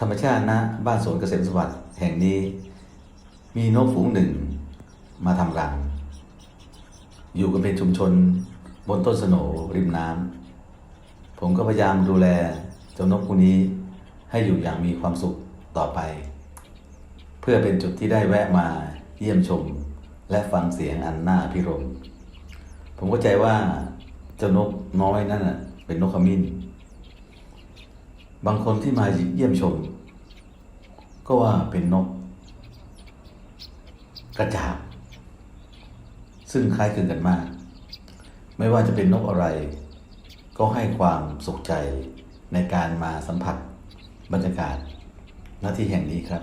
ธรรมชาติณบ้านสวนเกษมสวัสดิ์แห่งนี้ มีนกฝูงหนึ่งมาทำรัง อยู่กันเป็นชุมชนบนต้นสโหนริมน้ำผมก็พยายามดูแลเจ้านกพวกนี้ให้อยู่อย่างมีความสุขต่อไป เพื่อเป็นจุดที่ได้แวะมาเยี่ยมชม และฟังเสียงอันน่าพิรม ผมเข้าใจว่าเจ้านกน้อยนั่นเป็นนกขมิ้น บางคนที่มาเยี่ยมชม ก็ว่าเป็นนก กระจาบ ซึ่งคล้ายคลึงกันมาก ไม่ว่าจะเป็นนกอะไร ก็ให้ความสุขใจในการมาสัมผัสบรรยากาศณที่แห่งนี้ครับ